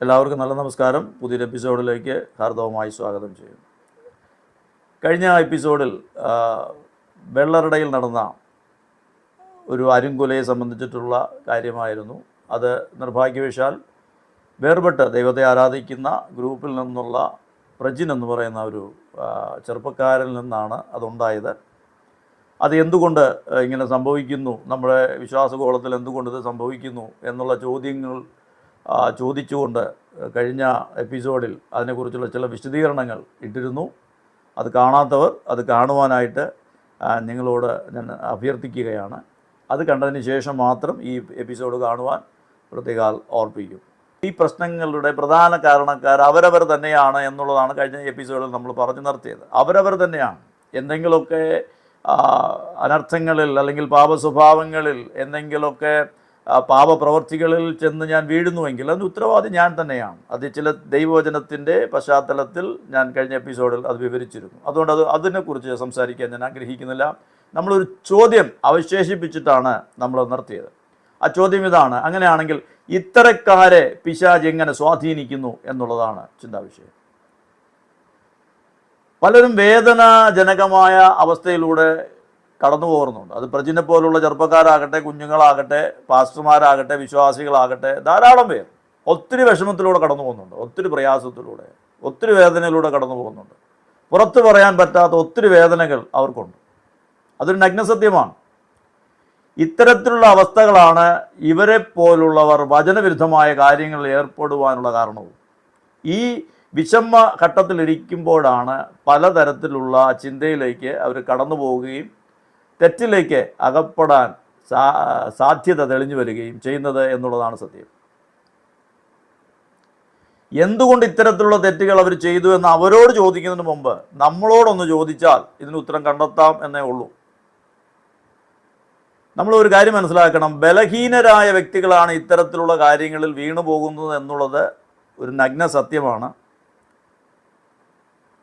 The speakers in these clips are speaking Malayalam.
എല്ലാവർക്കും നല്ല നമസ്കാരം. പുതിയൊരു എപ്പിസോഡിലേക്ക് ഹാർദവമായി സ്വാഗതം ചെയ്യുന്നു. കഴിഞ്ഞ എപ്പിസോഡിൽ വെള്ളറടയിൽ നടന്ന ഒരു അരുങ്കുലയെ സംബന്ധിച്ചിട്ടുള്ള കാര്യമായിരുന്നു. അത് നിർഭാഗ്യവശാൽ വേർപെട്ട് ദൈവത്തെ ആരാധിക്കുന്ന ഗ്രൂപ്പിൽ നിന്നുള്ള പ്രജിൻ എന്ന് പറയുന്ന ഒരു ചെറുപ്പക്കാരനിൽ നിന്നാണ് അതുണ്ടായത്. അത് എന്തുകൊണ്ട് ഇങ്ങനെ സംഭവിക്കുന്നു? നമ്മുടെ വിശ്വാസഗോളത്തിൽ എന്തുകൊണ്ട് ഇത് സംഭവിക്കുന്നു? എന്നുള്ള ചോദ്യങ്ങൾ ചോദിച്ചുകൊണ്ട് കഴിഞ്ഞ എപ്പിസോഡിൽ അതിനെക്കുറിച്ചുള്ള ചില വിശദീകരണങ്ങൾ ഇട്ടിരുന്നു. അത് കാണാത്തവർ അത് കാണുവാനായിട്ട് നിങ്ങളോട് ഞാൻ അഭ്യർത്ഥിക്കുകയാണ്. അത് കണ്ടതിന് ശേഷം മാത്രം ഈ എപ്പിസോഡ് കാണുവാൻ പ്രത്യേകാൽ ഓർപ്പിക്കും. ഈ പ്രശ്നങ്ങളുടെ പ്രധാന കാരണക്കാർ അവരവർ തന്നെയാണ് എന്നുള്ളതാണ് കഴിഞ്ഞ എപ്പിസോഡിൽ നമ്മൾ പറഞ്ഞു നിർത്തിയത്. അവരവർ തന്നെയാണ്. എന്തെങ്കിലുമൊക്കെ അനർത്ഥങ്ങളിൽ അല്ലെങ്കിൽ പാപസ്വഭാവങ്ങളിൽ എന്തെങ്കിലുമൊക്കെ പാപപ്രവർത്തികളിൽ ചെന്ന് ഞാൻ വീഴുന്നുവെങ്കിൽ അതിന് ഉത്തരവാദി ഞാൻ തന്നെയാണ്. അത് ചില ദൈവവചനത്തിന്റെ പശ്ചാത്തലത്തിൽ ഞാൻ കഴിഞ്ഞ എപ്പിസോഡിൽ അത് വിവരിച്ചിരുന്നു. അതുകൊണ്ട് അത് അതിനെക്കുറിച്ച് സംസാരിക്കാൻ ഞാൻ ആഗ്രഹിക്കുന്നില്ല. നമ്മളൊരു ചോദ്യം അവശേഷിപ്പിച്ചിട്ടാണ് നമ്മൾ നിർത്തിയത്. ആ ചോദ്യം ഇതാണ്. അങ്ങനെയാണെങ്കിൽ ഇത്തരക്കാരെ പിശാജ് എങ്ങനെ സ്വാധീനിക്കുന്നു എന്നുള്ളതാണ് ചിന്താവിഷയം. പലരും വേദനാജനകമായ അവസ്ഥയിലൂടെ കടന്നു പോകുന്നുണ്ട്. അത് പ്രജിനെ പോലുള്ള ചെറുപ്പക്കാരാകട്ടെ കുഞ്ഞുങ്ങളാകട്ടെ പാസ്റ്റർമാരാകട്ടെ വിശ്വാസികളാകട്ടെ ധാരാളം പേർ ഒത്തിരി വിഷമത്തിലൂടെ കടന്നു പോകുന്നുണ്ട്. ഒത്തിരി പ്രയാസത്തിലൂടെ ഒത്തിരി വേദനയിലൂടെ കടന്നു പോകുന്നുണ്ട്. പുറത്തു പറയാൻ പറ്റാത്ത ഒത്തിരി വേദനകൾ അവർക്കുണ്ട്. അതൊരു നഗ്നസത്യമാണ്. ഇത്തരത്തിലുള്ള അവസ്ഥകളാണ് ഇവരെ പോലുള്ളവർ വചനവിരുദ്ധമായ കാര്യങ്ങളിൽ ഏർപ്പെടുവാനുള്ള കാരണവും. ഈ വിഷമ ഘട്ടത്തിലിരിക്കുമ്പോഴാണ് പലതരത്തിലുള്ള ചിന്തയിലേക്ക് അവർ കടന്നു പോവുകയും തെറ്റിലേക്ക് അകപ്പെടാൻ സാധ്യത തെളിഞ്ഞു വരികയും ചെയ്യുന്നത് എന്നുള്ളതാണ് സത്യം. എന്തുകൊണ്ട് ഇത്തരത്തിലുള്ള തെറ്റുകൾ അവർ ചെയ്തു എന്ന് അവരോട് ചോദിക്കുന്നതിന് മുമ്പ് നമ്മളോടൊന്ന് ചോദിച്ചാൽ ഇതിന് ഉത്തരം കണ്ടെത്താം എന്നേ ഉള്ളൂ. നമ്മൾ ഒരു കാര്യം മനസ്സിലാക്കണം. ബലഹീനരായ വ്യക്തികളാണ് ഇത്തരത്തിലുള്ള കാര്യങ്ങളിൽ വീണു പോകുന്നത് എന്നുള്ളത് ഒരു നഗ്ന സത്യമാണ്.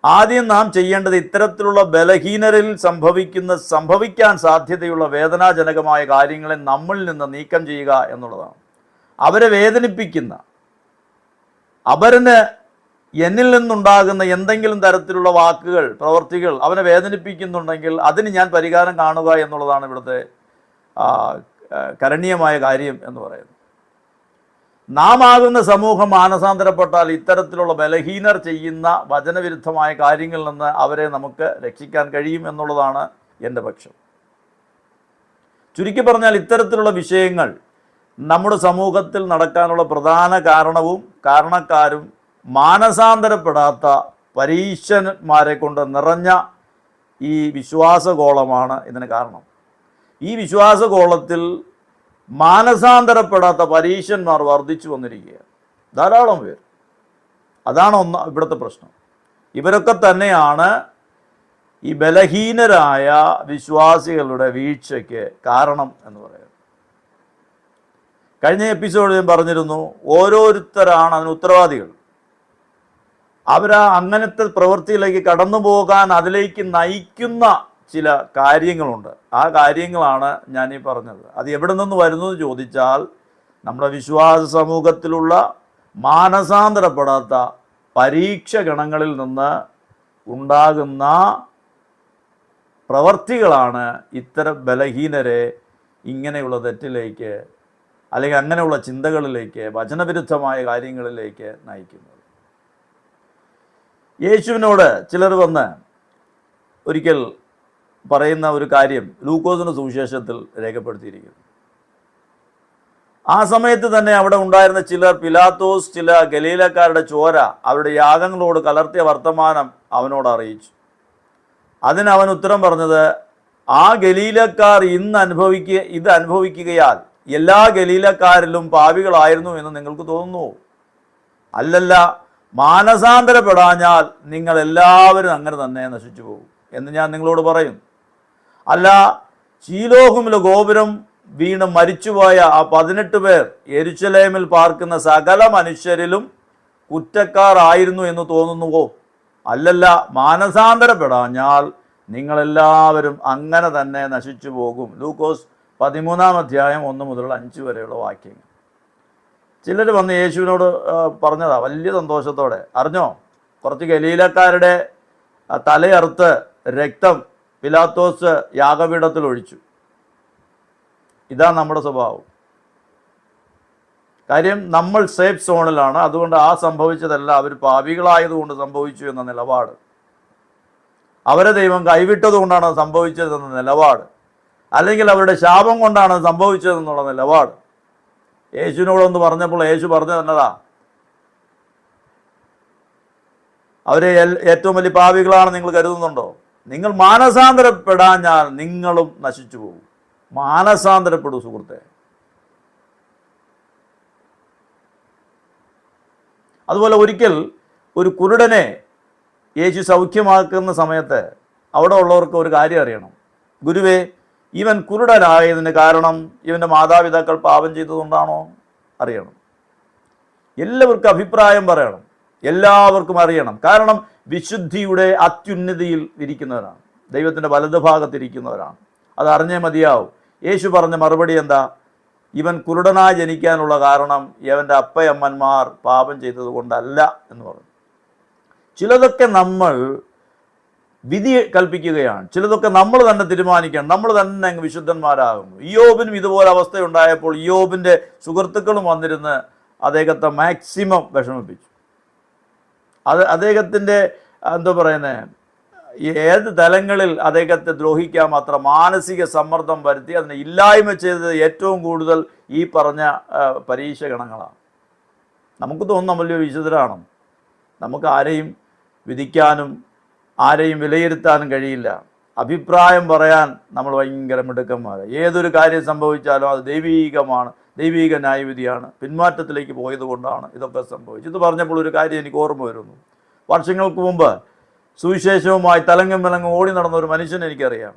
ആദ്യം നാം ചെയ്യേണ്ടത് ഇത്തരത്തിലുള്ള ബലഹീനരിൽ സംഭവിക്കുന്ന സംഭവിക്കാൻ സാധ്യതയുള്ള വേദനാജനകമായ കാര്യങ്ങളെ നമ്മളിൽ നിന്ന് നീക്കം ചെയ്യുക എന്നുള്ളതാണ്. അവരെ വേദനിപ്പിക്കുന്ന അവരന് എന്നിൽ നിന്നുണ്ടാകുന്ന എന്തെങ്കിലും തരത്തിലുള്ള വാക്കുകൾ പ്രവർത്തികൾ അവനെ വേദനിപ്പിക്കുന്നുണ്ടെങ്കിൽ അതിന് ഞാൻ പരിഹാരം കാണുക എന്നുള്ളതാണ് ഇവിടുത്തെ കരണീയമായ കാര്യം എന്ന് പറയുന്നത്. നാം ആകുന്ന സമൂഹം മാനസാന്തരപ്പെട്ടാൽ ഇത്തരത്തിലുള്ള ബലഹീനർ ചെയ്യുന്ന വചനവിരുദ്ധമായ കാര്യങ്ങളിൽ നിന്ന് അവരെ നമുക്ക് രക്ഷിക്കാൻ കഴിയും എന്നുള്ളതാണ് എന്റെ പക്ഷം. ചുരുക്കി പറഞ്ഞാൽ ഇത്തരത്തിലുള്ള വിഷയങ്ങൾ നമ്മുടെ സമൂഹത്തിൽ നടക്കാനുള്ള പ്രധാന കാരണവും കാരണക്കാരും മാനസാന്തരപ്പെടാത്ത പരീക്ഷന്മാരെ കൊണ്ട് നിറഞ്ഞ ഈ വിശ്വാസഗോളമാണ് ഇതിന് കാരണം. ഈ വിശ്വാസഗോളത്തിൽ മാനസാന്തരപ്പെടാത്ത പരീക്ഷന്മാർ വർദ്ധിച്ചു വന്നിരിക്കുകയാണ്. ധാരാളം പേർ. അതാണ് ഒന്ന് ഇവിടുത്തെ പ്രശ്നം. ഇവരൊക്കെ തന്നെയാണ് ഈ ബലഹീനരായ വിശ്വാസികളുടെ വീഴ്ചയ്ക്ക് കാരണം എന്ന് പറയുന്നത്. കഴിഞ്ഞ എപ്പിസോഡിൽ ഞാൻ പറഞ്ഞിരുന്നു ഓരോരുത്തരാണ് അതിന് ഉത്തരവാദികൾ. അവരാ അങ്ങനത്തെ പ്രവൃത്തിയിലേക്ക് കടന്നു പോകാൻ അതിലേക്ക് നയിക്കുന്ന ചില കാര്യങ്ങളുണ്ട്. ആ കാര്യങ്ങളാണ് ഞാൻ ഈ പറഞ്ഞത്. അത് എവിടെ നിന്ന് വരുന്നു എന്ന് ചോദിച്ചാൽ നമ്മുടെ വിശ്വാസ സമൂഹത്തിലുള്ള മാനസാന്തരപ്പെടാത്ത പരീക്ഷ ഗണങ്ങളിൽ നിന്ന് ഉണ്ടാകുന്ന പ്രവർത്തികളാണ് ഇത്തരം ബലഹീനരെ ഇങ്ങനെയുള്ള തെറ്റിലേക്ക് അല്ലെങ്കിൽ അങ്ങനെയുള്ള ചിന്തകളിലേക്ക് വചനവിരുദ്ധമായ കാര്യങ്ങളിലേക്ക് നയിക്കുന്നത്. യേശുവിനോട് ചിലർ വന്ന് ഒരിക്കൽ പറയുന്ന ഒരു കാര്യം ലൂക്കോസിന്റെ സുവിശേഷത്തിൽ രേഖപ്പെടുത്തിയിരിക്കുന്നു. ആ സമയത്ത് തന്നെ അവിടെ ഉണ്ടായിരുന്ന ചിലർ പിലാത്തോസ് ചില ഗലീലക്കാരുടെ ചോര അവരുടെ യാഗങ്ങളോട് കലർത്തിയ വർത്തമാനം അവനോട് അറിയിച്ചു. അതിന് അവൻ ഉത്തരം പറഞ്ഞത് ആ ഗലീലക്കാർ ഇന്ന് അനുഭവിക്കുക ഇത് അനുഭവിക്കുകയാൽ എല്ലാ ഗലീലക്കാരിലും പാവികളായിരുന്നു എന്ന് നിങ്ങൾക്ക് തോന്നുന്നു? അല്ലല്ല മാനസാന്തരപ്പെടാഞ്ഞാൽ നിങ്ങൾ എല്ലാവരും അങ്ങനെ തന്നെ നശിച്ചു പോകും എന്ന് ഞാൻ നിങ്ങളോട് പറയും. അല്ല ശീലോഹുമിലെ ഗോപുരം വീണ് മരിച്ചുപോയ ആ പതിനെട്ട് പേർ എരുശലേമിൽ പാർക്കുന്ന സകല മനുഷ്യരിലും കുറ്റക്കാരായിരുന്നു എന്ന് തോന്നുന്നുവോ? അല്ലല്ല മാനസാന്തരപ്പെടാഞ്ഞാൽ നിങ്ങളെല്ലാവരും അങ്ങനെ തന്നെ നശിച്ചു പോകും. ലൂക്കോസ് പതിമൂന്നാം അധ്യായം ഒന്ന് മുതൽ അഞ്ച് വരെയുള്ള വാക്യങ്ങൾ. ചിലർ വന്ന് യേശുവിനോട് പറഞ്ഞതാ വലിയ സന്തോഷത്തോടെ. അറിഞ്ഞോ? കുറച്ച് ഗലീലക്കാരുടെ തലയറുത്ത് രക്തം പിലാത്തോസ് യാഗപീഠത്തിൽ ഒഴിച്ചു. ഇതാ നമ്മുടെ സ്വഭാവം. കാര്യം നമ്മൾ സേഫ് സോണിലാണ്. അതുകൊണ്ട് ആ സംഭവിച്ചതല്ല അവർ പാപികളായതുകൊണ്ട് സംഭവിച്ചു എന്ന നിലപാട്. അവരെ ദൈവം കൈവിട്ടതുകൊണ്ടാണ് സംഭവിച്ചതെന്ന നിലപാട്. അല്ലെങ്കിൽ അവരുടെ ശാപം കൊണ്ടാണ് സംഭവിച്ചതെന്നുള്ള നിലപാട്. യേശുവിനോടൊന്ന് പറഞ്ഞപ്പോൾ യേശു പറഞ്ഞു തന്നതാ അവരെ ഏറ്റവും വലിയ പാവികളാണ് നിങ്ങൾ കരുതുന്നുണ്ടോ? നിങ്ങൾ മാനസാന്തരപ്പെടാഞ്ഞാൽ നിങ്ങളും നശിച്ചു പോകും. മാനസാന്തരപ്പെടൂ സുഹൃത്തെ. അതുപോലെ ഒരിക്കൽ ഒരു കുരുടനെ യേശു സൗഖ്യമാക്കുന്ന സമയത്ത് അവിടെ ഉള്ളവർക്ക് ഒരു കാര്യം അറിയണം. ഗുരുവേ ഇവൻ കുരുടനായതിന് കാരണം ഇവന്റെ മാതാപിതാക്കൾ പാപം ചെയ്തതുകൊണ്ടാണോ? അറിയണം. എല്ലാവർക്കും അഭിപ്രായം പറയണം. എല്ലാവർക്കും അറിയണം. കാരണം വിശുദ്ധിയുടെ അത്യുന്നതിയിൽ ഇരിക്കുന്നവരാണ്. ദൈവത്തിന്റെ വലതുഭാഗത്തിരിക്കുന്നവരാണ്. അത് അറിഞ്ഞേ മതിയാവും. യേശു പറഞ്ഞ മറുപടി എന്താ? ഇവൻ കുരുടനായി ജനിക്കാനുള്ള കാരണം ഇവന്റെ അപ്പയമ്മന്മാർ പാപം ചെയ്തത് കൊണ്ടല്ല എന്ന് പറഞ്ഞു. ചിലതൊക്കെ നമ്മൾ വിധി കൽപ്പിക്കുകയാണ്. ചിലതൊക്കെ നമ്മൾ തന്നെ തീരുമാനിക്കണം. നമ്മൾ തന്നെ അങ്ങ് വിശുദ്ധന്മാരാകുന്നു. ഇയോബിനും ഇതുപോലെ അവസ്ഥയുണ്ടായപ്പോൾ ഇയോബിന്റെ സുഹൃത്തുക്കളും വന്നിരുന്ന് അദ്ദേഹത്തെ മാക്സിമം വിഷമിപ്പിച്ചു. അത് അദ്ദേഹത്തിന്റെ എന്താ പറയുന്നത് ഏത് തലങ്ങളിൽ അദ്ദേഹത്തെ ദ്രോഹിക്കാൻ മാത്രം മാനസിക സമ്മർദ്ദം വരുത്തി അതിനെ ഇല്ലായ്മ ചെയ്തത് ഏറ്റവും കൂടുതൽ ഈ പറഞ്ഞ പരീക്ഷ ഗണങ്ങളാണ് നമുക്ക് തോന്നും നമ്മൾ വലിയ വിശുദ്ധരാണ്. നമുക്ക് ആരെയും വിധിക്കാനും ആരെയും വിലയിരുത്താനും കഴിയില്ല. അഭിപ്രായം പറയാൻ നമ്മൾ ഭയങ്കര മിടുക്കന്മാർ ഏതൊരു കാര്യം സംഭവിച്ചാലും അത് ദൈവീകമാണ്. ദൈവീക ന്യായവിധിയാണ്. പിന്മാറ്റത്തിലേക്ക് പോയത് കൊണ്ടാണ് ഇതൊക്കെ സംഭവിച്ചത്. ഇത് പറഞ്ഞപ്പോൾ ഒരു കാര്യം എനിക്ക് ഓർമ്മ വരുന്നു. വർഷങ്ങൾക്ക് മുമ്പ് സുവിശേഷവുമായി തലങ്ങും വിലങ്ങും ഓടി നടന്ന ഒരു മനുഷ്യൻ എനിക്കറിയാം.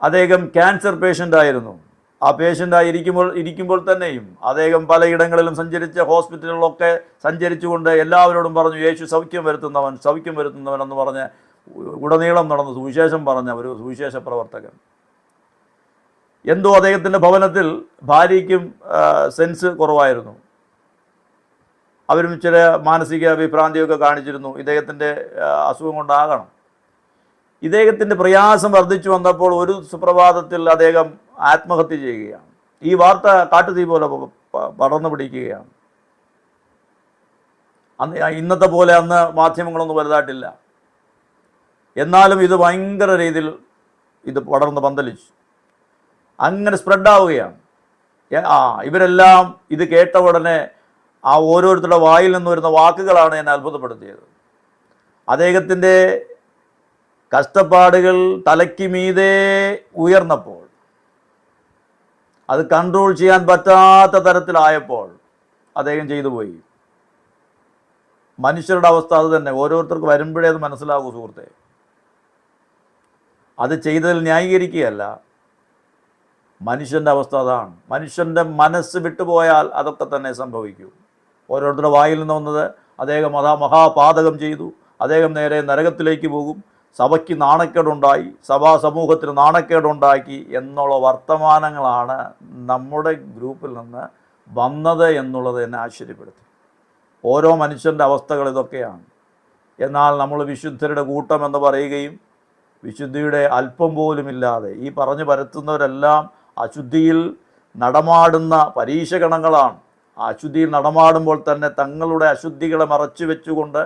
അദ്ദേഹം ക്യാൻസർ പേഷ്യന്റ് ആയിരുന്നു. ആ പേഷ്യന്റായി ഇരിക്കുമ്പോൾ ഇരിക്കുമ്പോൾ തന്നെയും അദ്ദേഹം പലയിടങ്ങളിലും സഞ്ചരിച്ച ഹോസ്പിറ്റലുകളൊക്കെ സഞ്ചരിച്ചുകൊണ്ട് എല്ലാവരോടും പറഞ്ഞു യേശു സൗഖ്യം വരുത്തുന്നവൻ സൗഖ്യം വരുത്തുന്നവൻ എന്ന് പറഞ്ഞ് ഉടനീളം നടന്ന് സുവിശേഷം പറഞ്ഞ ഒരു സുവിശേഷ പ്രവർത്തകൻ. എന്തോ അദ്ദേഹത്തിന്റെ ഭവനത്തിൽ ഭാര്യയ്ക്കും സെൻസ് കുറവായിരുന്നു. അവരും ചില മാനസിക വിഭ്രാന്തിയൊക്കെ കാണിച്ചിരുന്നു. ഇദ്ദേഹത്തിന്റെ അസുഖം കൊണ്ടാകണം. ഇദ്ദേഹത്തിന്റെ പ്രയാസം വർദ്ധിച്ചു വന്നപ്പോൾ ഒരു സുപ്രഭാതത്തിൽ അദ്ദേഹം ആത്മഹത്യ ചെയ്യുകയാണ്. ഈ വാർത്ത കാട്ടുതീ പോലെ പടർന്നു പിടിക്കുകയാണ്. അന്ന് ഇന്നത്തെ പോലെ അന്ന് മാധ്യമങ്ങളൊന്നും വലുതായിട്ടില്ല. എന്നാലും ഇത് ഭയങ്കര രീതിയിൽ ഇത് പടർന്ന് പന്തലിച്ചു. അങ്ങനെ സ്പ്രെഡാവുകയാണ് ആ ഇവരെല്ലാം ഇത് കേട്ട ഉടനെ ആ ഓരോരുത്തരുടെ വായിൽ നിന്ന് വരുന്ന വാക്കുകളാണ് എന്നെ അത്ഭുതപ്പെടുത്തിയത്. അദ്ദേഹത്തിന്റെ കഷ്ടപ്പാടുകൾ തലയ്ക്ക് മീതെ ഉയർന്നപ്പോൾ അത് കൺട്രോൾ ചെയ്യാൻ പറ്റാത്ത തരത്തിലായപ്പോൾ അദ്ദേഹം ചെയ്തു പോയി. മനുഷ്യരുടെ അവസ്ഥ അത് തന്നെ. ഓരോരുത്തർക്ക് വരുമ്പോഴേ അത് മനസ്സിലാകൂ സുഹൃത്തെ. അത് ചെയ്തതിൽ ന്യായീകരിക്കുകയല്ല. മനുഷ്യന്റെ അവസ്ഥ അതാണ്. മനുഷ്യന്റെ മനസ്സ് വിട്ടുപോയാൽ അതൊക്കെ തന്നെ സംഭവിക്കും. ഓരോരുത്തരുടെ വായിൽ നിന്ന് വന്നത് അദ്ദേഹം അതാ മഹാപാതകം ചെയ്തു. അദ്ദേഹം നേരെ നരകത്തിലേക്ക് പോകും. സഭയ്ക്ക് നാണക്കേടുണ്ടായി. സഭാ സമൂഹത്തിന് നാണക്കേടുണ്ടാക്കി എന്നുള്ള വർത്തമാനങ്ങളാണ് നമ്മുടെ ഗ്രൂപ്പിൽ നിന്ന് വന്നത് എന്നുള്ളത് എന്നെ ആശ്ചര്യപ്പെടുത്തി. ഓരോ മനുഷ്യന്റെ അവസ്ഥകൾ ഇതൊക്കെയാണ്. എന്നാൽ നമ്മൾ വിശുദ്ധരുടെ കൂട്ടം എന്ന് പറയുകയും വിശുദ്ധിയുടെ അല്പം പോലുമില്ലാതെ ഈ പറഞ്ഞു പരത്തുന്നവരെല്ലാം അശുദ്ധിയിൽ നടമാടുന്ന പരീക്ഷഗണങ്ങളാണ് ആ അശുദ്ധിയിൽ നടമാടുമ്പോൾ തന്നെ തങ്ങളുടെ അശുദ്ധികളെ മറച്ചു വെച്ചുകൊണ്ട്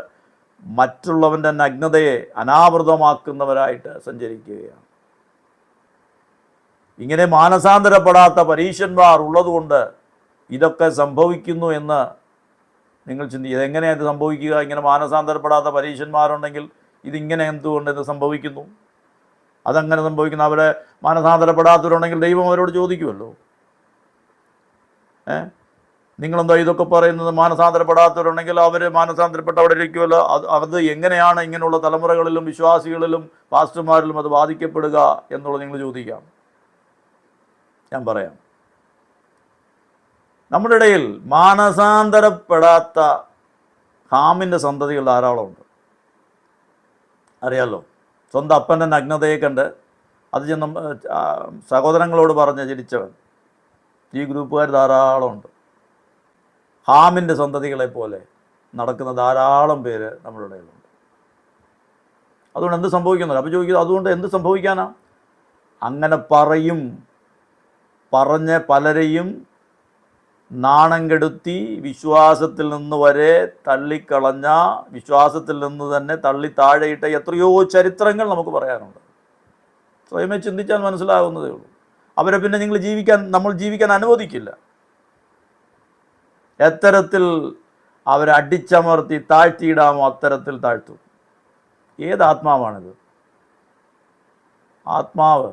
മറ്റുള്ളവന്റെ നഗ്നതയെ അനാവൃതമാക്കുന്നവരായിട്ട് സഞ്ചരിക്കുകയാണ്. ഇങ്ങനെ മാനസാന്തരപ്പെടാത്ത പരീക്ഷന്മാർ ഉള്ളതുകൊണ്ട് ഇതൊക്കെ സംഭവിക്കുന്നു എന്ന് നിങ്ങൾ ചിന്തിക്കുക എങ്ങനെയാണ് ഇത് സംഭവിക്കുക? ഇങ്ങനെ മാനസാന്തരപ്പെടാത്ത പരീക്ഷന്മാരുണ്ടെങ്കിൽ ഇതിങ്ങനെ എന്തുകൊണ്ട് ഇത് സംഭവിക്കുന്നു? അതങ്ങനെ സംഭവിക്കുന്ന അവരെ മാനസാന്തരപ്പെടാത്തവരുണ്ടെങ്കിൽ ദൈവം അവരോട് ചോദിക്കുമല്ലോ. ഏ? നിങ്ങളെന്താ ഇതൊക്കെ പറയുന്നത്? മാനസാന്തരപ്പെടാത്തവരുണ്ടെങ്കിൽ അവർ മാനസാന്തരപ്പെട്ട് അവിടെ ഇരിക്കുമല്ലോ. അത് അത് എങ്ങനെയാണ് ഇങ്ങനെയുള്ള തലമുറകളിലും വിശ്വാസികളിലും പാസ്റ്റർമാരിലും അത് ബാധിക്കപ്പെടുക എന്നുള്ളത് നിങ്ങൾ ചോദിക്കാം. ഞാൻ പറയാം. നമ്മുടെ ഇടയിൽ മാനസാന്തരപ്പെടാത്ത ഹാമിന്റെ സന്തതികൾ ധാരാളമുണ്ട്. അറിയാലോ? സ്വന്തം അപ്പന്റെ നഗ്നതയെ കണ്ട് അത് ചെന്ന് സഹോദരങ്ങളോട് പറഞ്ഞ് ചിരിച്ചവൻ. ഈ ഗ്രൂപ്പുകാർ ധാരാളമുണ്ട് ഹാമിന്റെ സന്തതികളെ പോലെ നടക്കുന്ന ധാരാളം പേര് നമ്മുടെ ഇടയിലുണ്ട്. അതുകൊണ്ട് എന്ത് സംഭവിക്കുന്നില്ല അപ്പോൾ ചോദിക്കുന്നത് അതുകൊണ്ട് എന്ത് സംഭവിക്കാനാണ് അങ്ങനെ പറയും. പറഞ്ഞ് പലരെയും നാണം കെടുത്തി വിശ്വാസത്തിൽ നിന്ന് വരെ തള്ളിക്കളഞ്ഞ വിശ്വാസത്തിൽ നിന്ന് തന്നെ തള്ളി താഴെയിട്ട എത്രയോ ചരിത്രങ്ങൾ നമുക്ക് പറയാനുണ്ട്. സ്വയമേ ചിന്തിച്ചാൽ മനസ്സിലാകുന്നതേ ഉള്ളൂ. അവരെ പിന്നെ നിങ്ങൾ ജീവിക്കാൻ നമ്മൾ ജീവിക്കാൻ അനുവദിക്കില്ല. എത്തരത്തിൽ അവരെ അടിച്ചമർത്തി താഴ്ത്തിയിടാമോ അത്തരത്തിൽ താഴ്ത്തും. ഏത് ആത്മാവാണിത് ആത്മാവ്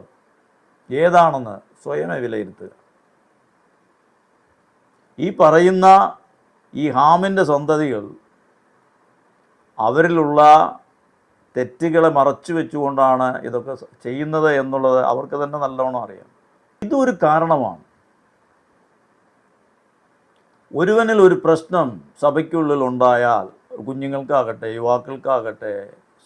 ഏതാണെന്ന് സ്വയമേ വിലയിരുത്തുക. ഈ പറയുന്ന ഈ ഹാമിന്റെ സന്തതികൾ അവരിലുള്ള തെറ്റുകളെ മറച്ചു വെച്ചുകൊണ്ടാണ് ഇതൊക്കെ ചെയ്യുന്നത് എന്നുള്ളത് അവർക്ക് തന്നെ നല്ലവണ്ണം അറിയാം. ഇതൊരു കാരണമാണ്. ഒരുവനിൽ ഒരു പ്രശ്നം സഭയ്ക്കുള്ളിൽ ഉണ്ടായാൽ കുഞ്ഞുങ്ങൾക്കാകട്ടെ യുവാക്കൾക്കാകട്ടെ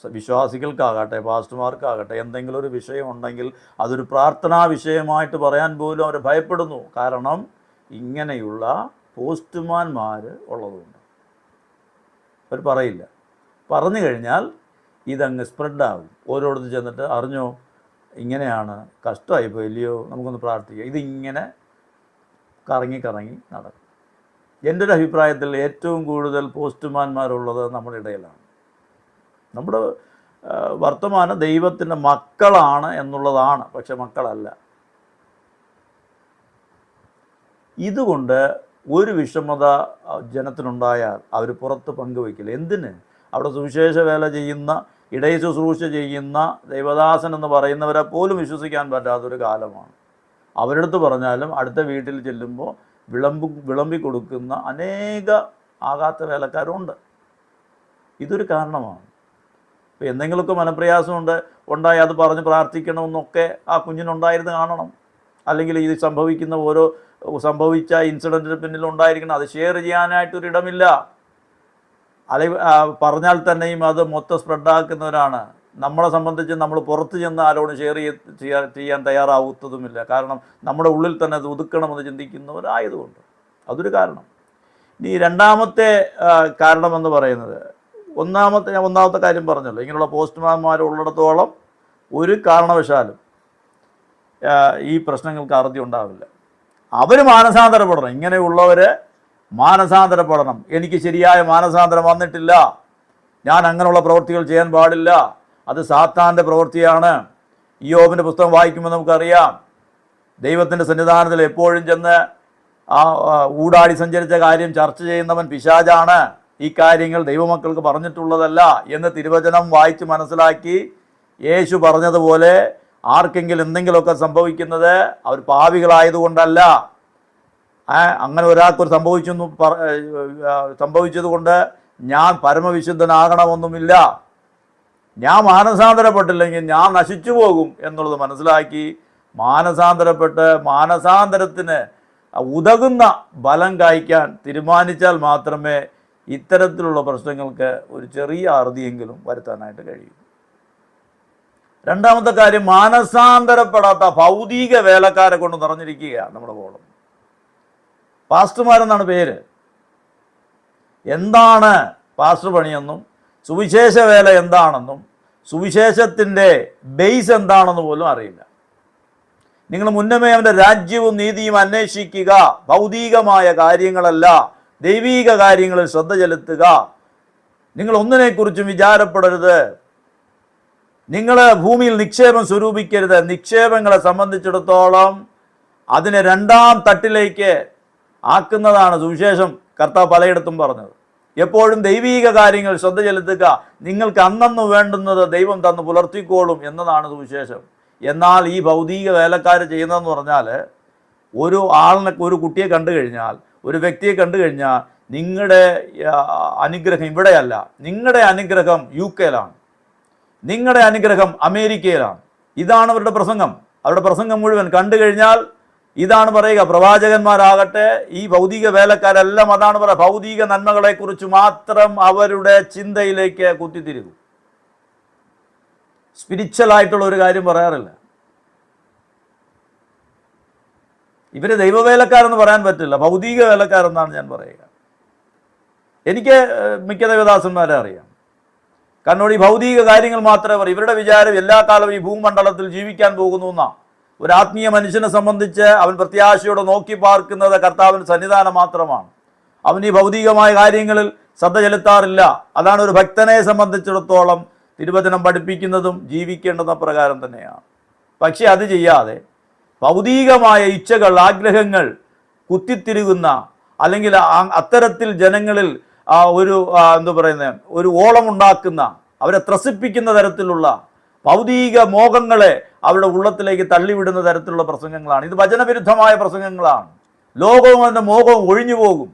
വിശ്വാസികൾക്കാകട്ടെ പാസ്റ്റർമാർക്കാകട്ടെ എന്തെങ്കിലും ഒരു വിഷയം ഉണ്ടെങ്കിൽ അതൊരു പ്രാർത്ഥനാ വിഷയമായിട്ട് പറയാൻ പോലും അവർ ഭയപ്പെടുന്നു. കാരണം ഇങ്ങനെയുള്ള പോസ്റ്റ്മാൻമാർ ഉള്ളതുകൊണ്ട് അവർ പറയില്ല. പറഞ്ഞു കഴിഞ്ഞാൽ ഇതങ്ങ് സ്പ്രെഡാകും. ഓരോടത്ത് ചെന്നിട്ട് അറിഞ്ഞോ ഇങ്ങനെയാണ് കഷ്ടമായിപ്പോയി ഇല്ലയോ നമുക്കൊന്ന് പ്രാർത്ഥിക്കാം. ഇതിങ്ങനെ കറങ്ങി കറങ്ങി നടക്കും. എന്റെ ഒരു അഭിപ്രായത്തിൽ ഏറ്റവും കൂടുതൽ പോസ്റ്റ്മാൻമാരുള്ളത് നമ്മുടെ ഇടയിലാണ്. നമ്മുടെ വർത്തമാനം ദൈവത്തിന്റെ മക്കളാണ് എന്നുള്ളതാണ്. പക്ഷെ മക്കളല്ല. ഇതുകൊണ്ട് ഒരു വിഷമത ജനത്തിനുണ്ടായാൽ അവർ പുറത്ത് പങ്കുവയ്ക്കില്ല. എന്തിന്? അവിടെ സുവിശേഷ വേല ചെയ്യുന്ന ഇടയ ശുശ്രൂഷ ചെയ്യുന്ന ദൈവദാസൻ എന്ന് പറയുന്നവരെ പോലും വിശ്വസിക്കാൻ പറ്റാത്തൊരു കാലമാണ്. അവരടുത്ത് പറഞ്ഞാലും അടുത്ത വീട്ടിൽ ചെല്ലുമ്പോൾ വിളമ്പ് വിളമ്പി കൊടുക്കുന്ന അനേക ആകാത്ത വേലക്കാരുണ്ട്. ഇതൊരു കാരണമാണ്. ഇപ്പോൾ എന്തെങ്കിലുമൊക്കെ മനപ്രയാസമുണ്ട് ഉണ്ടായി അത് പറഞ്ഞ് പ്രാർത്ഥിക്കണമെന്നൊക്കെ ആ കുഞ്ഞിനുണ്ടായിരുന്നു കാണണം. അല്ലെങ്കിൽ ഇത് സംഭവിക്കുന്ന ഓരോ സംഭവിച്ച ഇൻസിഡന്റിന് പിന്നിൽ ഉണ്ടായിരിക്കണം. അത് ഷെയർ ചെയ്യാനായിട്ടൊരിടമില്ല ആ, പറഞ്ഞാൽ തന്നെയും അത് മൊത്തം സ്പ്രെഡാക്കുന്നവരാണ് നമ്മളെ സംബന്ധിച്ച് നമ്മൾ പുറത്ത് ചെന്ന് ആരോട് ഷെയർ ചെയ്യാൻ ചെയ്യാൻ തയ്യാറാവുന്നതുമില്ല. കാരണം നമ്മുടെ ഉള്ളിൽ തന്നെ അത് ഒതുക്കണമെന്ന് ചിന്തിക്കുന്നവരായതുകൊണ്ട്. അതൊരു കാരണം. ഇനി രണ്ടാമത്തെ കാരണമെന്ന് പറയുന്നത് ഒന്നാമത്തെ ഞാൻ ഒന്നാമത്തെ കാര്യം പറഞ്ഞല്ലോ. ഇങ്ങനെയുള്ള പോസ്റ്റ്മാൻമാർ ഉള്ളിടത്തോളം ഒരു കാരണവശാലും ഈ പ്രശ്നങ്ങൾക്ക് അറുതി ഉണ്ടാവില്ല. അവർ മാനസാന്തരപ്പെടണം. ഇങ്ങനെയുള്ളവർ മാനസാന്തരപ്പെടണം. എനിക്ക് ശരിയായ മാനസാന്തരം വന്നിട്ടില്ല. ഞാൻ അങ്ങനെയുള്ള പ്രവൃത്തികൾ ചെയ്യാൻ പാടില്ല. അത് സാത്താന്റെ പ്രവൃത്തിയാണ്. ഈ യോബിന്റെ പുസ്തകം വായിക്കുമ്പോൾ നമുക്കറിയാം. ദൈവത്തിന്റെ സന്നിധാനത്തിൽ എപ്പോഴും ചെന്ന് ആ ഊടാടി സഞ്ചരിച്ച കാര്യം ചർച്ച ചെയ്യുന്നവൻ പിശാജാണ് ഈ കാര്യങ്ങൾ ദൈവമക്കൾക്ക് പറഞ്ഞിട്ടുള്ളതല്ല എന്ന് തിരുവചനം വായിച്ച് മനസ്സിലാക്കി യേശു പറഞ്ഞതുപോലെ ആർക്കെങ്കിലും എന്തെങ്കിലുമൊക്കെ സംഭവിക്കുന്നത് അവർ പാവികളായതുകൊണ്ടല്ല. അങ്ങനെ ഒരാൾക്കൊരു സംഭവിച്ചെന്ന് പറ സംഭവിച്ചത് കൊണ്ട് ഞാൻ പരമവിശുദ്ധനാകണമെന്നുമില്ല. ഞാൻ മാനസാന്തരപ്പെട്ടില്ലെങ്കിൽ ഞാൻ നശിച്ചു പോകും എന്നുള്ളത് മനസ്സിലാക്കി മാനസാന്തരപ്പെട്ട് മാനസാന്തരത്തിന് ഉതകുന്ന ബലം കായ്ക്കാൻ തീരുമാനിച്ചാൽ മാത്രമേ ഇത്തരത്തിലുള്ള പ്രശ്നങ്ങൾക്ക് ഒരു ചെറിയ അറുതിയെങ്കിലും വരുത്താനായിട്ട് കഴിയൂ. രണ്ടാമത്തെ കാര്യം മാനസാന്തരപ്പെടാത്ത ഭൗതിക വേലക്കാരെ കൊണ്ട് നിറഞ്ഞിരിക്കുകയാണ് നമ്മുടെ ബോളം പാസ്റ്റർമാരെന്നാണ് പേര്. എന്താണ് പാസ്റ്റർ പണിയെന്നും സുവിശേഷ വേല എന്താണെന്നും സുവിശേഷത്തിന്റെ ബേസ് എന്താണെന്ന് പോലും അറിയില്ല. നിങ്ങൾ മുന്നമേ അവന്റെ രാജ്യവും നീതിയും അന്വേഷിക്കുക. ഭൗതികമായ കാര്യങ്ങളല്ല ദൈവീക കാര്യങ്ങളിൽ ശ്രദ്ധ ചെലുത്തുക. നിങ്ങൾ ഒന്നിനെക്കുറിച്ചും വിചാരപ്പെടരുത്. നിങ്ങൾ ഭൂമിയിൽ നിക്ഷേപം സ്വരൂപിക്കരുത്. നിക്ഷേപങ്ങളെ സംബന്ധിച്ചിടത്തോളം അതിനെ രണ്ടാം തട്ടിലേക്ക് ആക്കുന്നതാണ് സുവിശേഷം കർത്താവ് പലയിടത്തും പറഞ്ഞത്. എപ്പോഴും ദൈവീക കാര്യങ്ങൾ ശ്രദ്ധ ചെലുത്തുക. നിങ്ങൾക്ക് അന്നന്ന് വേണ്ടുന്നത് ദൈവം തന്ന് പുലർത്തിക്കോളും എന്നതാണ് സുവിശേഷം. എന്നാൽ ഈ ഭൗതിക വേലക്കാർ ചെയ്യുന്നതെന്ന് പറഞ്ഞാൽ ഒരു ആളിനെ ഒരു കുട്ടിയെ കണ്ടു കഴിഞ്ഞാൽ ഒരു വ്യക്തിയെ കണ്ടു കഴിഞ്ഞാൽ നിങ്ങളുടെ അനുഗ്രഹം ഇവിടെയല്ല. നിങ്ങളുടെ അനുഗ്രഹം യു കെയിലാണ്. നിങ്ങളുടെ അനുഗ്രഹം അമേരിക്കയിലാണ്. ഇതാണ് അവരുടെ പ്രസംഗം. അവരുടെ പ്രസംഗം മുഴുവൻ കണ്ടു കഴിഞ്ഞാൽ ഇതാണ് പറയുക പ്രവാചകന്മാരാകട്ടെ ഈ ഭൗതിക വേലക്കാരെല്ലാം അതാണ് പറയുക ഭൗതിക നന്മകളെക്കുറിച്ച് മാത്രം അവരുടെ ചിന്തയിലേക്ക് കുത്തിത്തിരിക്കും. സ്പിരിച്വൽ ആയിട്ടുള്ള ഒരു കാര്യം പറയാറില്ല. ഇവർ ദൈവവേലക്കാരെന്ന് പറയാൻ പറ്റില്ല ഭൗതിക വേലക്കാരെന്നാണ് ഞാൻ പറയുക. എനിക്ക് മിക്ക ദേവദാസന്മാരെ അറിയാം. കാരണം ഈ ഭൗതിക കാര്യങ്ങൾ മാത്രമേ പറയൂ. ഇവരുടെ വിചാരം എല്ലാ കാലവും ഈ ഭൂമണ്ഡലത്തിൽ ജീവിക്കാൻ പോകുന്നു എന്നാ. ഒരു ആത്മീയ മനുഷ്യനെ സംബന്ധിച്ച് അവൻ പ്രത്യാശയോടെ നോക്കി പാർക്കുന്നത് കർത്താവിന് സന്നിധാനം മാത്രമാണ്. അവൻ ഈ ഭൗതികമായ കാര്യങ്ങളിൽ ശ്രദ്ധ ചെലുത്താറില്ല. അതാണ് ഒരു ഭക്തനെ സംബന്ധിച്ചിടത്തോളം തിരുവചനം പഠിപ്പിക്കുന്നതും ജീവിക്കേണ്ടത് പ്രകാരം തന്നെയാണ്. പക്ഷേ അത് ചെയ്യാതെ ഭൗതികമായ ഇച്ഛകൾ ആഗ്രഹങ്ങൾ കുത്തിത്തിരുകുന്ന അല്ലെങ്കിൽ അത്തരത്തിൽ ജനങ്ങളിൽ ഒരു എന്താ പറയുന്നത് ഒരു ഓളമുണ്ടാക്കുന്ന അവരെ ത്രസിപ്പിക്കുന്ന തരത്തിലുള്ള ഭൗതിക മോഹങ്ങളെ അവരുടെ ഉള്ളത്തിലേക്ക് തള്ളിവിടുന്ന തരത്തിലുള്ള പ്രസംഗങ്ങളാണ്. ഇത് വചനവിരുദ്ധമായ പ്രസംഗങ്ങളാണ്. ലോകവും അതിന്റെ മോഹവും ഒഴിഞ്ഞു പോകും.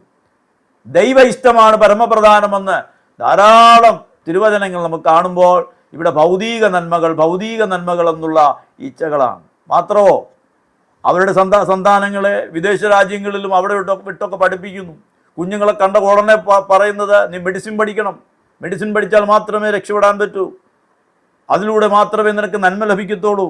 ദൈവ ഇഷ്ടമാണ് പരമപ്രധാനമെന്ന് ധാരാളം തിരുവചനങ്ങൾ നമുക്ക് കാണുമ്പോൾ ഇവിടെ ഭൗതിക നന്മകൾ ഭൗതിക നന്മകൾ എന്നുള്ള ഇച്ഛകളാണ് മാത്രമോ അവരുടെ സന്താ സന്താനങ്ങളെ വിദേശ രാജ്യങ്ങളിലും അവിടെ വിട്ടൊക്കെ പഠിപ്പിക്കുന്നു. കുഞ്ഞുങ്ങളെ കണ്ട ഉടനെ പറയുന്നത് നീ മെഡിസിൻ പഠിക്കണം. മെഡിസിൻ പഠിച്ചാൽ മാത്രമേ രക്ഷപ്പെടാൻ പറ്റൂ. അതിലൂടെ മാത്രമേ നിനക്ക് നന്മ ലഭിക്കത്തുള്ളൂ.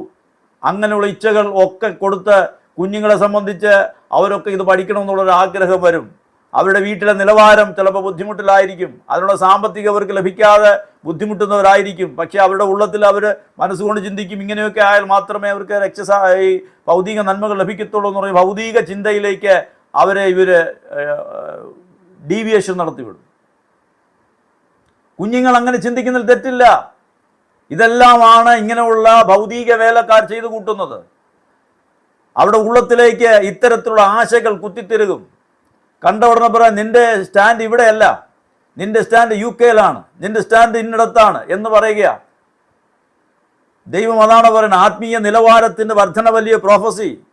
അങ്ങനെയുള്ള ഇച്ഛകൾ ഒക്കെ കൊടുത്ത് കുഞ്ഞുങ്ങളെ സംബന്ധിച്ച് അവരൊക്കെ ഇത് പഠിക്കണമെന്നുള്ളൊരു ആഗ്രഹം വരും. അവരുടെ വീട്ടിലെ നിലവാരം ചിലപ്പോൾ ബുദ്ധിമുട്ടിലായിരിക്കും. അതിനുള്ള സാമ്പത്തികം അവർക്ക് ലഭിക്കാതെ ബുദ്ധിമുട്ടുന്നവരായിരിക്കും. പക്ഷേ അവരുടെ ഉള്ളത്തിൽ അവർ മനസ്സുകൊണ്ട് ചിന്തിക്കും ഇങ്ങനെയൊക്കെ ആയാൽ മാത്രമേ അവർക്ക് രക്ഷസ ഈ ഭൗതിക നന്മകൾ ലഭിക്കത്തുള്ളൂ എന്ന് പറയും ഭൗതിക ചിന്തയിലേക്ക് അവരെ ഇവർ ഡീവിയേഷൻ നടത്തിവിടും. കുഞ്ഞുങ്ങൾ അങ്ങനെ ചിന്തിക്കുന്നതിൽ തെറ്റില്ല. ഇതെല്ലാമാണ് ഇങ്ങനെയുള്ള ഭൗതിക വേലക്കാർ ചെയ്തു കൂട്ടുന്നത്. അവിടെ ഉള്ളത്തിലേക്ക് ഇത്തരത്തിലുള്ള ആശകൾ കുത്തിത്തിരുകും. കണ്ട ഉടനെ പറയാം നിന്റെ സ്റ്റാൻഡ് ഇവിടെയല്ല. നിന്റെ സ്റ്റാൻഡ് യു കെയിലാണ്. നിന്റെ സ്റ്റാൻഡ് ഇന്നിടത്താണ്. എന്ന് പറയുക ദൈവം അതാണ് പറയുന്നത് ആത്മീയ നിലവാരത്തിന്റെ വർധന വലിയ പ്രോഫസി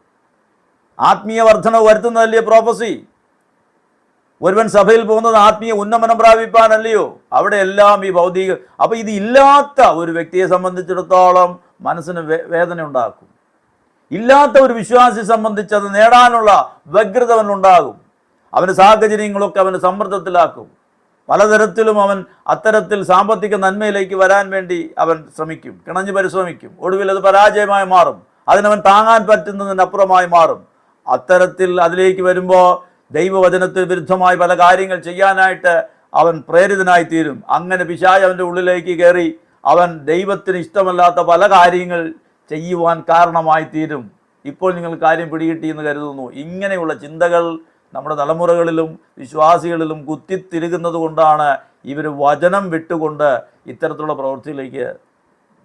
ആത്മീയ വർധന വരുത്തുന്നതല്ലേ പ്രോഫസി ഒരുവൻ സഭയിൽ പോകുന്നത് ആത്മീയ ഉന്നമനം പ്രാപിപ്പാനല്ലയോ? അവിടെ എല്ലാം ഈ ഭൗതിക അപ്പൊ ഇത് ഇല്ലാത്ത ഒരു വ്യക്തിയെ സംബന്ധിച്ചിടത്തോളം മനസ്സിന് വേദന ഉണ്ടാക്കും. ഇല്ലാത്ത ഒരു വിശ്വാസി സംബന്ധിച്ച് അത് നേടാനുള്ള വ്യഗ്രത അവനുണ്ടാകും അവന് സാഹചര്യങ്ങളൊക്കെ അവന് സമ്മർദ്ദത്തിലാക്കും. പലതരത്തിലും അവൻ അത്തരത്തിൽ സാമ്പത്തിക നന്മയിലേക്ക് വരാൻ വേണ്ടി അവൻ ശ്രമിക്കും. കിണഞ്ഞു പരിശ്രമിക്കും. ഒടുവിൽ അത് പരാജയമായി മാറും. അതിനവൻ താങ്ങാൻ പറ്റുന്നതിനപ്പുറമായി മാറും. അത്തരത്തിൽ അതിലേക്ക് വരുമ്പോൾ ദൈവവചനത്തിന് വിരുദ്ധമായി പല കാര്യങ്ങൾ ചെയ്യാനായിട്ട് അവൻ പ്രേരിതനായി തീരും അങ്ങനെ പിശാജ് അവന്റെ ഉള്ളിലേക്ക് കയറി അവൻ ദൈവത്തിന് ഇഷ്ടമല്ലാത്ത പല കാര്യങ്ങൾ ചെയ്യുവാൻ കാരണമായി തീരും ഇപ്പോൾ നിങ്ങൾ കാര്യം പിടികിട്ടി എന്ന് കരുതുന്നു. ഇങ്ങനെയുള്ള ചിന്തകൾ നമ്മുടെ തലമുറകളിലും വിശ്വാസികളിലും കുത്തിത്തിരുകുന്നത് കൊണ്ടാണ് ഇവർ വചനം വിട്ടുകൊണ്ട് ഇത്തരത്തിലുള്ള പ്രവൃത്തിയിലേക്ക്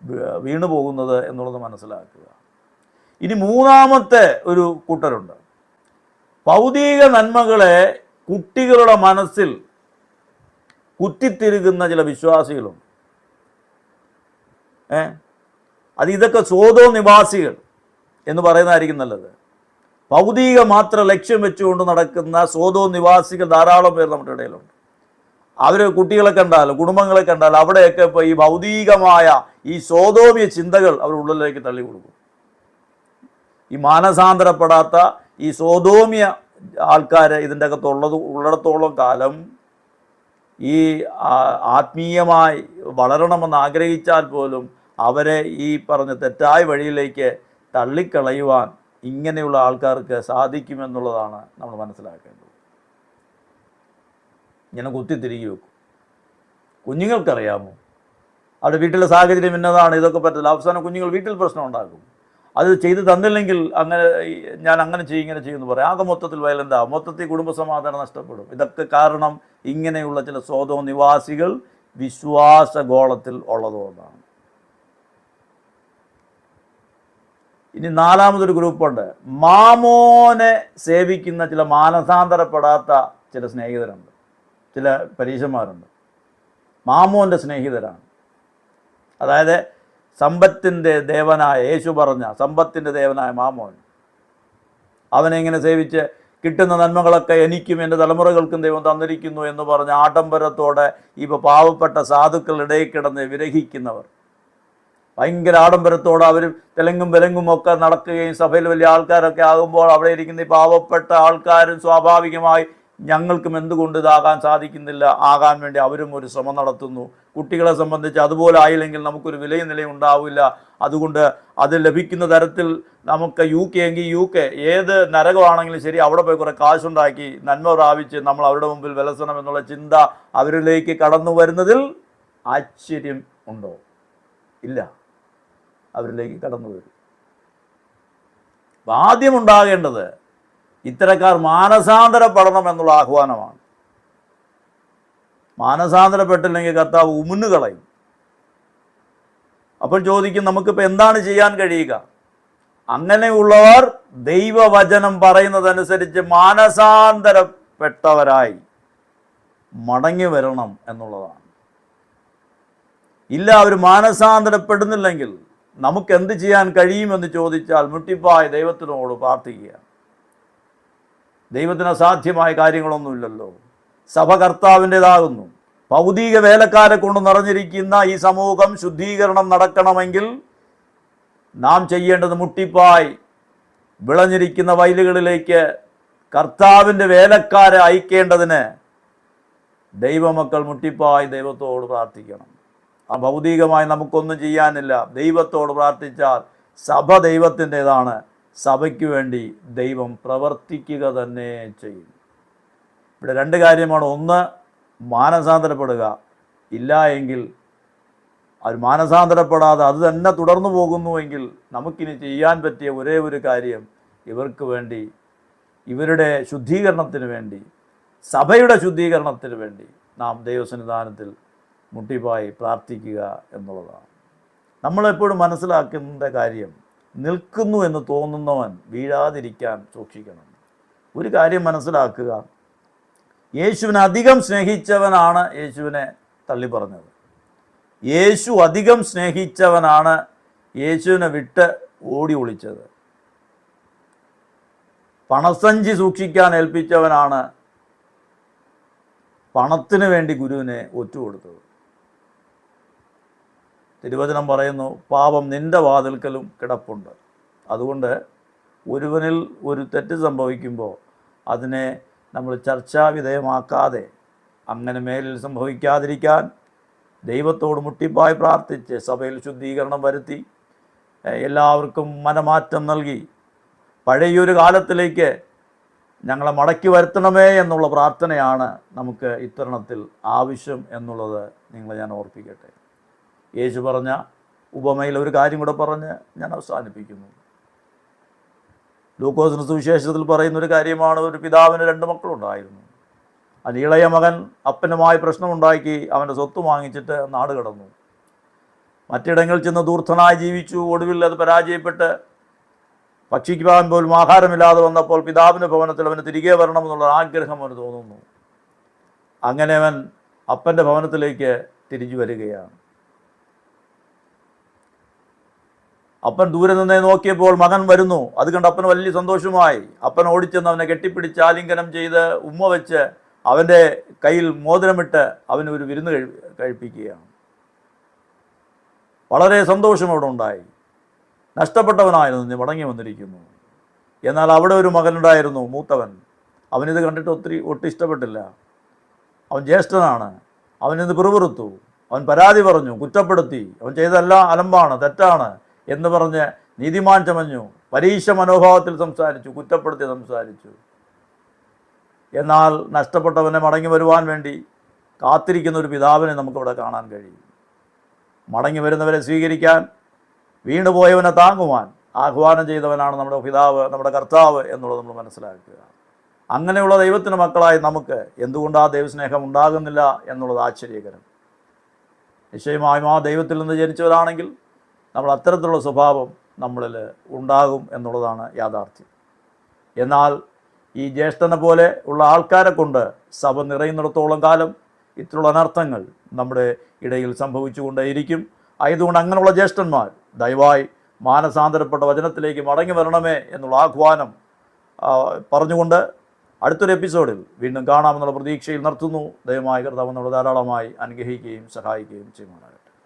വീണുപോകുന്നത് വീണു പോകുന്നത് എന്നുള്ളത് മനസ്സിലാക്കുക. ഇനി മൂന്നാമത്തെ ഒരു കൂട്ടരുണ്ട്. ഭൗതിക നന്മകളെ കുട്ടികളുടെ മനസ്സിൽ കുത്തിത്തിരുകുന്ന ചില വിശ്വാസികളുണ്ട്. ഏ? അത് ഇതൊക്കെ സ്വതോ നിവാസികൾ എന്ന് പറയുന്നതായിരിക്കും നല്ലത്. ഭൗതിക മാത്ര ലക്ഷ്യം വെച്ചുകൊണ്ട് നടക്കുന്ന സ്വതോ നിവാസികൾ ധാരാളം പേർ നമ്മുടെ ഇടയിലുണ്ട്. അവർ കുട്ടികളെ കണ്ടാലും കുടുംബങ്ങളെ കണ്ടാലും അവിടെയൊക്കെ ഇപ്പോൾ ഈ ഭൗതികമായ ഈ സ്വതോമ്യ ചിന്തകൾ അവർ ഉള്ളിലേക്ക് തള്ളി കൊടുക്കും ഈ മാനസാന്തരപ്പെടാത്ത ഈ സ്വതോമിയ ആൾക്കാർ ഇതിന്റെ അകത്തുള്ളത് ഉള്ളിടത്തോളം കാലം ഈ ആത്മീയമായി വളരണമെന്ന് ആഗ്രഹിച്ചാൽ പോലും അവരെ ഈ പറഞ്ഞ തെറ്റായ വഴിയിലേക്ക് തള്ളിക്കളയുവാൻ ഇങ്ങനെയുള്ള ആൾക്കാർക്ക് സാധിക്കുമെന്നുള്ളതാണ് നമ്മൾ മനസ്സിലാക്കേണ്ടത്. ഇങ്ങനെ തിരികെ വെക്കും. കുഞ്ഞുങ്ങൾക്കറിയാമോ? അവിടെ വീട്ടിലെ സാഹചര്യം ഇന്നതാണ് ഇതൊക്കെ പറ്റില്ല. അവസാനം കുഞ്ഞുങ്ങൾ വീട്ടിൽ പ്രശ്നം ഉണ്ടാക്കും. അത് ചെയ്ത് തന്നില്ലെങ്കിൽ അങ്ങനെ ഞാൻ അങ്ങനെ ചെയ്യും ഇങ്ങനെ ചെയ്യുമെന്ന് പറയും. ആകെ മൊത്തത്തിൽ വയലന്റ് മൊത്തത്തിൽ കുടുംബസമാധാനം നഷ്ടപ്പെടും. ഇതൊക്കെ കാരണം ഇങ്ങനെയുള്ള ചില സ്വതോ നിവാസികൾ വിശ്വാസഗോളത്തിൽ ഉള്ളതുകൊണ്ടാണ്. ഇനി നാലാമതൊരു ഗ്രൂപ്പുണ്ട്. മാമോനെ സേവിക്കുന്ന ചില മാനസാന്തരപ്പെടാത്ത ചില സ്നേഹിതരുണ്ട്. ചില പരീക്ഷന്മാരുണ്ട് മാമോന്റെ സ്നേഹിതരാണ്. അതായത് സമ്പത്തിന്റെ ദേവനായ യേശു പറഞ്ഞ സമ്പത്തിന്റെ ദേവനായ മാമോൻ. അവനെ ഇങ്ങനെ സേവിച്ച് കിട്ടുന്ന നന്മകളൊക്കെ എനിക്കും എന്റെ തലമുറകൾക്കും ദൈവം തന്നിരിക്കുന്നു എന്ന് പറഞ്ഞ ആഡംബരത്തോടെ ഇപ്പോൾ പാവപ്പെട്ട സാധുക്കളുടെ ഇടയിൽ കിടന്ന് വിരഹിക്കുന്നവർ. ഭയങ്കര ആഡംബരത്തോടെ അവർ തെലുങ്കും വിലങ്ങും ഒക്കെ നടക്കുകയും സഭയിൽ വലിയ ആൾക്കാരൊക്കെ ആകുമ്പോൾ അവിടെ ഇരിക്കുന്ന ഈ പാവപ്പെട്ട ആൾക്കാരും സ്വാഭാവികമായി ഞങ്ങൾക്കും എന്തുകൊണ്ട് ഇതാകാൻ സാധിക്കുന്നില്ല? ആകാൻ വേണ്ടി അവരും ഒരു ശ്രമം നടത്തുന്നു. കുട്ടികളെ സംബന്ധിച്ച് അതുപോലെ ആയില്ലെങ്കിൽ നമുക്കൊരു വിലയും നിലയും ഉണ്ടാവില്ല. അതുകൊണ്ട് അത് ലഭിക്കുന്ന തരത്തിൽ നമുക്ക് യു കെ എങ്കിൽ യു കെ ഏത് നരകമാണെങ്കിലും ശരി അവിടെ പോയി കുറേ കാശുണ്ടാക്കി നന്മ പ്രാപിച്ച് നമ്മൾ അവരുടെ മുമ്പിൽ വിലസണം എന്നുള്ള ചിന്ത അവരിലേക്ക് കടന്നു വരുന്നതിൽ ആശ്ചര്യം ഉണ്ടോ? ഇല്ല. അവരിലേക്ക് കടന്നു വരും. ആദ്യമുണ്ടാകേണ്ടത് ഇത്തരക്കാർ മാനസാന്തരപ്പെടണം എന്നുള്ള ആഹ്വാനമാണ്. മാനസാന്തരപ്പെട്ടില്ലെങ്കിൽ കർത്താവ് ഉമുന്നു കളയും. അപ്പോൾ ചോദിക്കും നമുക്കിപ്പോൾ എന്താണ് ചെയ്യാൻ കഴിയുക? അങ്ങനെയുള്ളവർ ദൈവവചനം പറയുന്നതനുസരിച്ച് മാനസാന്തരപ്പെട്ടവരായി മടങ്ങി വരണം എന്നുള്ളതാണ്. ഇല്ല അവർ മാനസാന്തരപ്പെടുന്നില്ലെങ്കിൽ നമുക്ക് എന്ത് ചെയ്യാൻ കഴിയുമെന്ന് ചോദിച്ചാൽ മുട്ടിപ്പായ ദൈവത്തിനോട് പ്രാർത്ഥിക്കുക. ദൈവത്തിന് അസാധ്യമായ കാര്യങ്ങളൊന്നുമില്ലല്ലോ. സഭ കർത്താവിന്റെതാകുന്നു ഭൗതിക വേലക്കാരെ കൊണ്ട് നിറഞ്ഞിരിക്കുന്ന ഈ സമൂഹം ശുദ്ധീകരണം നടക്കണമെങ്കിൽ നാം ചെയ്യേണ്ടത് മുട്ടിപ്പായി വിളഞ്ഞിരിക്കുന്ന വയലുകളിലേക്ക് കർത്താവിന്റെ വേലക്കാരെ അയക്കേണ്ടതിന് ദൈവമക്കൾ മുട്ടിപ്പായി ദൈവത്തോട് പ്രാർത്ഥിക്കണം. ആ ഭൗതികമായി നമുക്കൊന്നും ചെയ്യാനില്ല. ദൈവത്തോട് പ്രാർത്ഥിച്ചാൽ സഭ ദൈവത്തിന്റെതാണ്. സഭയ്ക്ക് വേണ്ടി ദൈവം പ്രവർത്തിക്കുക തന്നെ ചെയ്യും. ഇവിടെ രണ്ട് കാര്യമാണ്. ഒന്ന് മാനസാന്തരപ്പെടുക. ഇല്ല എങ്കിൽ അവർ മാനസാന്തരപ്പെടാതെ അത് തന്നെ തുടർന്നു പോകുന്നുവെങ്കിൽ നമുക്കിനി ചെയ്യാൻ പറ്റിയ ഒരേ ഒരു കാര്യം ഇവർക്ക് വേണ്ടി ഇവരുടെ ശുദ്ധീകരണത്തിന് വേണ്ടി സഭയുടെ ശുദ്ധീകരണത്തിന് വേണ്ടി നാം ദൈവസന്നിധാനത്തിൽ മുട്ടിപ്പായി പ്രാർത്ഥിക്കുക എന്നുള്ളതാണ്. നമ്മളെപ്പോഴും മനസ്സിലാക്കേണ്ട കാര്യം നിൽക്കുന്നു എന്ന് തോന്നുന്നവൻ വീഴാതിരിക്കാൻ സൂക്ഷിക്കണം. ഒരു കാര്യം മനസ്സിലാക്കുക. യേശുവിനെ അധികം സ്നേഹിച്ചവനാണ് യേശുവിനെ തള്ളി പറഞ്ഞത് യേശു അധികം സ്നേഹിച്ചവനാണ് യേശുവിനെ വിട്ട് ഓടി ഒളിച്ചത്. പണസഞ്ചി സൂക്ഷിക്കാൻ ഏൽപ്പിച്ചവനാണ് പണത്തിന് വേണ്ടി ഗുരുവിനെ ഒറ്റുകൊടുത്തത് തിരുവചനം പറയുന്നു പാപം നിന്റെ വാതിൽക്കലും കിടപ്പുണ്ട്. അതുകൊണ്ട് ഒരുവനിൽ ഒരു തെറ്റ് സംഭവിക്കുമ്പോൾ അതിനെ നമ്മൾ ചർച്ചാവിധേയമാക്കാതെ അങ്ങനെ മേലിൽ സംഭവിക്കാതിരിക്കാൻ ദൈവത്തോട് മുട്ടിപ്പായി പ്രാർത്ഥിച്ച് സഭയിൽ ശുദ്ധീകരണം വരുത്തി എല്ലാവർക്കും മനമാറ്റം നൽകി പഴയൊരു കാലത്തിലേക്ക് ഞങ്ങളെ മടക്കി വരുത്തണമേ എന്നുള്ള പ്രാർത്ഥനയാണ് നമുക്ക് ഇത്തരണത്തിൽ ആവശ്യം എന്നുള്ളത് നിങ്ങളെ ഞാൻ ഓർപ്പിക്കട്ടെ. യേശു പറഞ്ഞ ഉപമയിൽ ഒരു കാര്യം കൂടെ പറഞ്ഞ് ഞാൻ അവസാനിപ്പിക്കുന്നു. ലൂക്കോസിന് സുവിശേഷത്തിൽ പറയുന്ന ഒരു കാര്യമാണ് ഒരു പിതാവിന് രണ്ട് മക്കളുണ്ടായിരുന്നു. അതിന് ഇളയ മകൻ അപ്പനുമായി പ്രശ്നമുണ്ടാക്കി അവന്റെ സ്വത്ത് വാങ്ങിച്ചിട്ട് നാട് കടന്നു. മറ്റിടങ്ങളിൽ ചെന്ന് ദൂർത്തനായി ജീവിച്ചു. ഒടുവിൽ അത് പരാജയപ്പെട്ട് പക്ഷിക്ക് ഭക്ഷിക്കുവാൻ പോലും ആഹാരമില്ലാതെ വന്നപ്പോൾ പിതാവിന്റെ ഭവനത്തിൽ അവന് തിരികെ വരണമെന്നുള്ള ആഗ്രഹം അവന് തോന്നുന്നു. അങ്ങനെ അവൻ അപ്പന്റെ ഭവനത്തിലേക്ക് തിരിച്ചു വരികയാണ്. അപ്പൻ ദൂരെ നിന്നേ നോക്കിയപ്പോൾ മകൻ വരുന്നു. അത് കണ്ട് അപ്പന് വലിയ സന്തോഷമായി. അപ്പൻ ഓടിച്ചെന്ന് അവനെ കെട്ടിപ്പിടിച്ച് ആലിംഗനം ചെയ്ത് ഉമ്മ വെച്ച് അവന്റെ കയ്യിൽ മോതിരമിട്ട് അവന് ഒരു വിരുന്ന് കഴി കഴിപ്പിക്കുകയാണ്. വളരെ സന്തോഷം അവിടെ ഉണ്ടായി. നഷ്ടപ്പെട്ടവനായിരുന്നു മടങ്ങി വന്നിരിക്കുന്നു. എന്നാൽ അവിടെ ഒരു മകനുണ്ടായിരുന്നു മൂത്തവൻ. അവനിത് കണ്ടിട്ട് ഒത്തിരി ഒട്ടും ഇഷ്ടപ്പെട്ടില്ല. അവൻ ജ്യേഷ്ഠനാണ്. അവനിത് പിറുപിറുത്തു. അവൻ പരാതി പറഞ്ഞു കുറ്റപ്പെടുത്തി. അവൻ ചെയ്തതെല്ലാം അലമ്പാണ് തെറ്റാണ്. എന്ന് പറഞ്ഞ് നീതിമാൻ ചമഞ്ഞു. പരീക്ഷ മനോഭാവത്തിൽ സംസാരിച്ചു കുറ്റപ്പെടുത്തി സംസാരിച്ചു. എന്നാൽ നഷ്ടപ്പെട്ടവനെ മടങ്ങി വരുവാൻ വേണ്ടി കാത്തിരിക്കുന്ന ഒരു പിതാവിനെ നമുക്കിവിടെ കാണാൻ കഴിയും. മടങ്ങി വരുന്നവരെ സ്വീകരിക്കാൻ വീണുപോയവനെ താങ്ങുവാൻ ആഹ്വാനം ചെയ്തവനാണ് നമ്മുടെ പിതാവ് നമ്മുടെ കർത്താവ് എന്നുള്ളത് നമ്മൾ മനസ്സിലാക്കുക. അങ്ങനെയുള്ള ദൈവത്തിന്റെ മക്കളായി നമുക്ക് എന്തുകൊണ്ട് ആ ദൈവസ്നേഹം ഉണ്ടാകുന്നില്ല എന്നുള്ളത് ആശ്ചര്യകരം. നിശ്ചയമായും ആ ദൈവത്തിൽ നിന്ന് ജനിച്ചവരാണെങ്കിൽ നമ്മൾ അത്തരത്തിലുള്ള സ്വഭാവം നമ്മളിൽ ഉണ്ടാകും എന്നുള്ളതാണ് യാഥാർത്ഥ്യം. എന്നാൽ ഈ ജ്യേഷ്ഠനെ പോലെ ഉള്ള ആൾക്കാരെ കൊണ്ട് സഭ നിറയുന്നിടത്തോളം കാലം ഇത്തരമുള്ള അനർത്ഥങ്ങൾ നമ്മുടെ ഇടയിൽ സംഭവിച്ചുകൊണ്ടേയിരിക്കും. ആയതുകൊണ്ട് അങ്ങനെയുള്ള ജ്യേഷ്ഠന്മാർ ദയവായി മാനസാന്തരപ്പെട്ട വചനത്തിലേക്ക് മടങ്ങി വരണമേ എന്നുള്ള ആഹ്വാനം പറഞ്ഞുകൊണ്ട് അടുത്തൊരു എപ്പിസോഡിൽ വീണ്ടും കാണാമെന്നുള്ള പ്രതീക്ഷയിൽ നിർത്തുന്നു. ദയമായി കർത്താവ് നമ്മൾ ധാരാളമായി അനുഗ്രഹിക്കുകയും സഹായിക്കുകയും ചെയ്യുമാറാകട്ടെ.